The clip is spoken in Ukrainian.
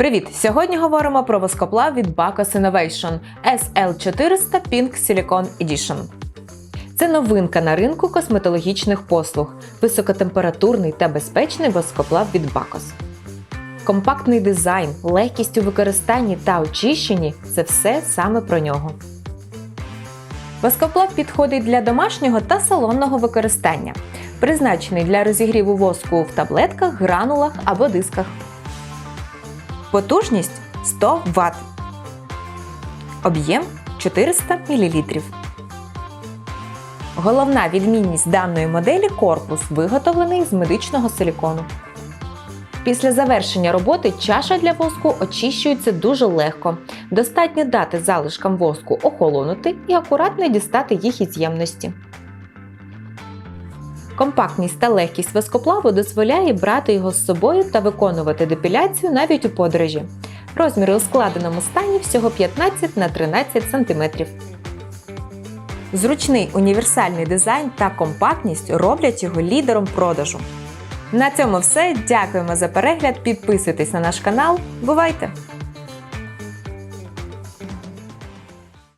Привіт! Сьогодні говоримо про воскоплав від Bacchus Innovation SL400 Pink Silicon Edition. Це новинка на ринку косметологічних послуг, високотемпературний та безпечний воскоплав від Bacchus. Компактний дизайн, легкість у використанні та очищенні це все саме про нього. Воскоплав підходить для домашнього та салонного використання, призначений для розігріву воску в таблетках, гранулах або дисках. Потужність 100 Вт. Об'єм 400 мл. Головна відмінність даної моделі корпус виготовлений з медичного силікону. Після завершення роботи чаша для воску очищується дуже легко. Достатньо дати залишкам воску охолонути і акуратно дістати їх із ємності. Компактність та легкість воскоплаву дозволяє брати його з собою та виконувати депіляцію навіть у подорожі. Розміри у складеному стані всього 15 на 13 см. Зручний універсальний дизайн та компактність роблять його лідером продажу. На цьому все. Дякуємо за перегляд. Підписуйтесь на наш канал. Бувайте!